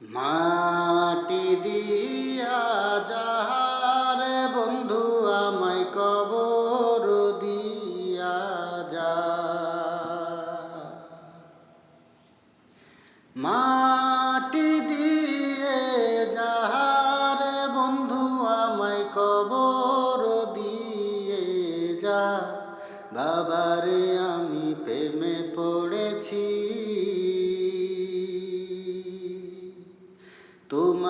মাটি দিয়া যাহারে বন্ধু আমায় কবর দিয়া যা। মাটি দিয়ে যাহারে বন্ধু আমায় কবর দিয়ে যা। বাবারে আমি প্রেমে পড়েছি।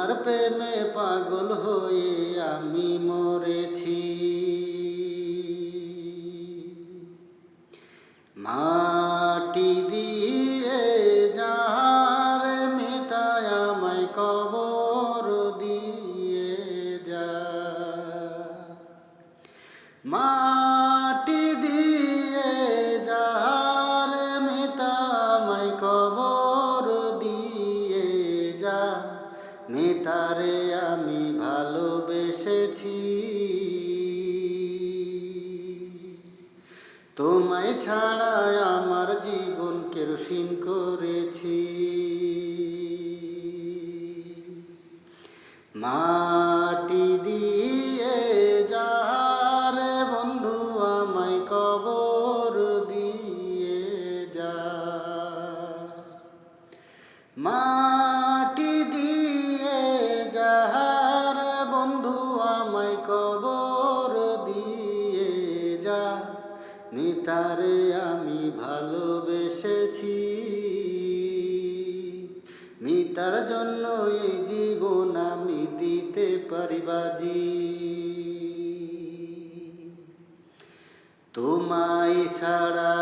তোমার প্রেমে পাগল হয়ে আমি মরেছি। মাটি দিয়ে যার মিতায় আমায় কবর দিয়ে যা। মাটি দিয়ে যার মিতামাই কবর দিয়ে যা। মিতারে আমি ভালোবেসেছি। তোমায় ছাড়া আমার জীবন কেরোসিন করেছি। মাটি যা মিতারে আমি ভালোবেসেছি। মিতার জন্য এই জীবন আমি দিতে পারিবাজি। তোমায় ছাড়া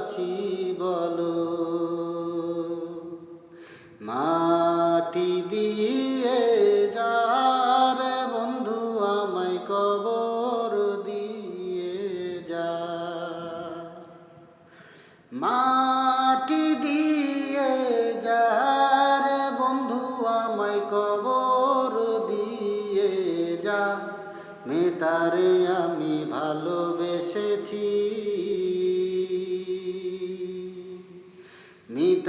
বাঁচি বলো। মাটি দিয়ে যার বন্ধু আমায় কবর দিয়ে যা। মাটি দিয়ে যার বন্ধু আমায় কবর দিয়ে যা। মেতারে আমি ভালোবেসেছি।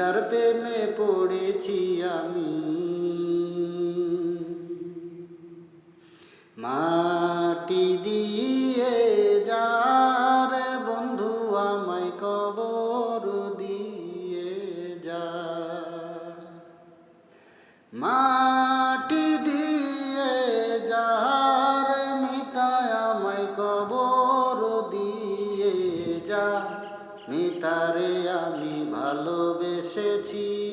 মিতার প্রেমে পড়েছি আমি। মাটি দিয়ে যার বন্ধু আমায় কবর দিয়ে যা। মাটি মিতারে আমি ভালোবেসেছি।